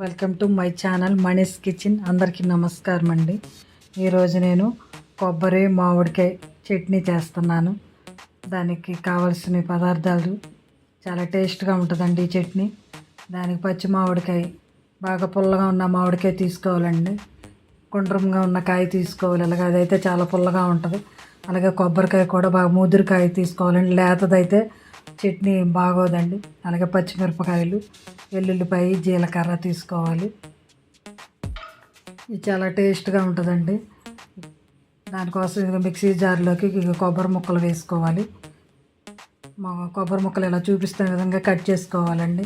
Welcome to my channel Mani's kitchen. అందరికీ నమస్కారం అండి. ఈరోజు నేను కొబ్బరి మామిడికాయ చట్నీ చేస్తున్నాను. దానికి కావలసిన పదార్థాలు చాలా టేస్ట్గా ఉంటుందండి ఈ చట్నీ. దానికి పచ్చి మామిడికాయ బాగా పుల్లగా ఉన్న మామిడికాయ తీసుకోవాలండి. గుండ్రంగా ఉన్న కాయ తీసుకోవాలి. అలాగే అదైతే చాలా పుల్లగా ఉంటుంది. అలాగే కొబ్బరికాయ కూడా బాగా ముదురుకాయ తీసుకోవాలండి. లేతదైతే చట్నీ బాగోదండి. అలాగే పచ్చిమిరపకాయలు వెల్లుల్లిపాయ జీలకర్ర తీసుకోవాలి. ఇది చాలా టేస్ట్గా ఉంటుందండి. దానికోసం ఇక మిక్సీ జార్లోకి ఇక కొబ్బరి ముక్కలు వేసుకోవాలి. మా కొబ్బరి ముక్కలు ఇలా చూపిస్తున్న విధంగా కట్ చేసుకోవాలండి.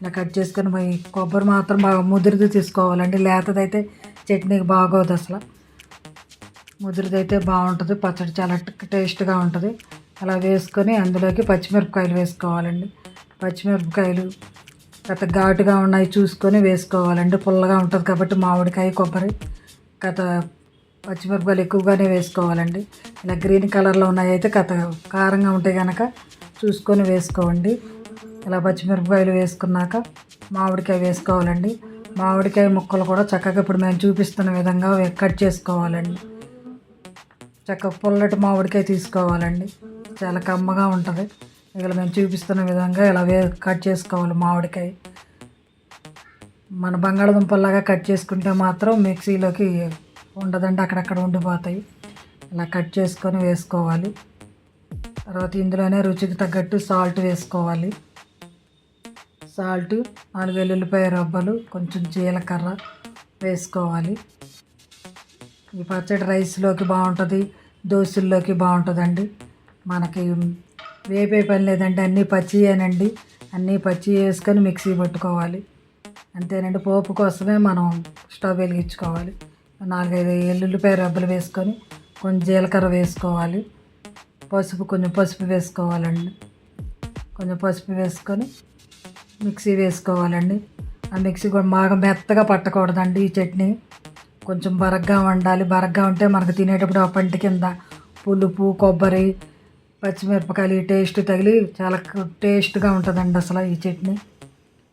ఇలా కట్ చేసుకొని మరి కొబ్బరి మాత్రం బాగా ముదిరిది తీసుకోవాలండి. లేతదైతే చట్నీకి బాగోదు అసలు. ముదిరిదైతే బాగుంటుంది. పచ్చడి చాలా టేస్ట్గా ఉంటుంది. అలా వేసుకొని అందులోకి పచ్చిమిరపకాయలు వేసుకోవాలండి. పచ్చిమిరపకాయలు గత ఘాటుగా ఉన్నాయి చూసుకొని వేసుకోవాలండి. పుల్లగా ఉంటుంది కాబట్టి మామిడికాయ కొబ్బరి గత పచ్చిమిరపకాయలు ఎక్కువగానే వేసుకోవాలండి. ఇలా గ్రీన్ కలర్లో ఉన్నాయి అయితే కథ కారంగా ఉంటే కనుక చూసుకొని వేసుకోండి. ఇలా పచ్చిమిరపకాయలు వేసుకున్నాక మామిడికాయ వేసుకోవాలండి. మామిడికాయ ముక్కలు కూడా చక్కగా ఇప్పుడు మేము చూపిస్తున్న విధంగా కట్ చేసుకోవాలండి. చక్కగా పుల్లటి మామిడికాయ తీసుకోవాలండి. చాలా కమ్మగా ఉంటుంది. ఇక్కడ మేము చూపిస్తున్న విధంగా ఇలా వే కట్ చేసుకోవాలి మామిడికాయ. మన బంగాళదుంపల్లాగా కట్ చేసుకుంటే మాత్రం మిక్సీలోకి ఉండదండి అక్కడక్కడ ఉండిపోతాయి. ఇలా కట్ చేసుకొని వేసుకోవాలి. తర్వాత ఇందులోనే రుచికి తగ్గట్టు సాల్ట్ వేసుకోవాలి. సాల్ట్ నాలుగు వెల్లుల్లిపాయ రబ్బలు కొంచెం జీలకర్ర వేసుకోవాలి. ఈ పచ్చడి రైస్లోకి బాగుంటుంది దోశల్లోకి బాగుంటుందండి. మనకి వేపే పని లేదండి అన్నీ పచ్చియేనండి అన్నీ పచ్చి వేసుకొని మిక్సీ పట్టుకోవాలి. అంతేనండి పోపు కోసమే మనం స్టవ్ వెలిగించుకోవాలి. నాలుగైదు ఎల్లుల్లిపాయ రబ్బలు వేసుకొని కొంచెం జీలకర్ర వేసుకోవాలి. పసుపు కొంచెం పసుపు వేసుకోవాలండి. కొంచెం పసుపు వేసుకొని మిక్సీ వేసుకోవాలండి. ఆ మిక్సీ కూడా బాగా మెత్తగా పట్టకూడదండి ఈ చట్నీ. కొంచెం బరగ్గా వండాలి. బరగ్గా ఉంటే మనకు తినేటప్పుడు ఆ పంట కింద పులుపు కొబ్బరి పచ్చిమిరపకాయలు ఈ టేస్ట్ తగిలి చాలా టేస్ట్గా ఉంటుందండి అసలు ఈ చట్నీ.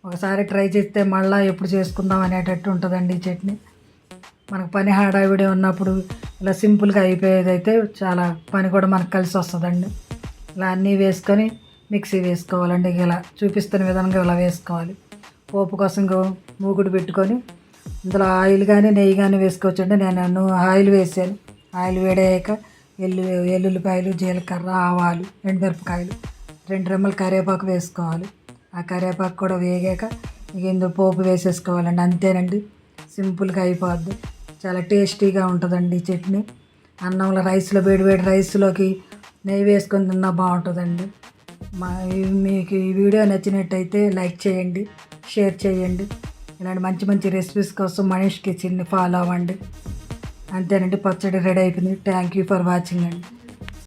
ఒకసారి ట్రై చేస్తే మళ్ళీ ఎప్పుడు చేసుకుందాం అనేటట్టు ఉంటుందండి ఈ చట్నీ. మనకు పని హడావిడి ఉన్నప్పుడు ఇలా సింపుల్గా అయిపోయేది అయితే చాలా పని కూడా మనకు కలిసి వస్తుందండి. ఇలా అన్నీ వేసుకొని మిక్సీ వేసుకోవాలండి ఇలా చూపిస్తున్న విధంగా ఇలా వేసుకోవాలి. పోపు కోసం మూగుడు పెట్టుకొని ఇందులో ఆయిల్ కానీ నెయ్యి కానీ వేసుకోవచ్చండి. నేను ఆయిల్ వేసాను. ఆయిల్ వేడయ్యాక ఎల్లు ఎల్లుల్లిపాయలు జీలకర్ర ఆవాలు ఎండుమిరపకాయలు రెండు రెమ్మలు కరివేపాకు వేసుకోవాలి. ఆ కరివేపాకు కూడా వేగాక ఇక ఇందులో పోపు వేసేసుకోవాలండి. అంతేనండి సింపుల్గా అయిపోద్ది. చాలా టేస్టీగా ఉంటుందండి ఈ చట్నీ. అన్నంలో రైస్లో వేడి వేడి రైస్లోకి నెయ్యి వేసుకొని తిన్నా బాగుంటుందండి. మా మీకు ఈ వీడియో నచ్చినట్టయితే లైక్ చేయండి షేర్ చేయండి. ఇలాంటి మంచి మంచి రెసిపీస్ కోసం మనీష్ కిచెన్ని ఫాలో అవ్వండి. అంతేనండి పచ్చడి రెడీ అయిపోయింది థ్యాంక్ యూ ఫర్ వాచింగ్ అండి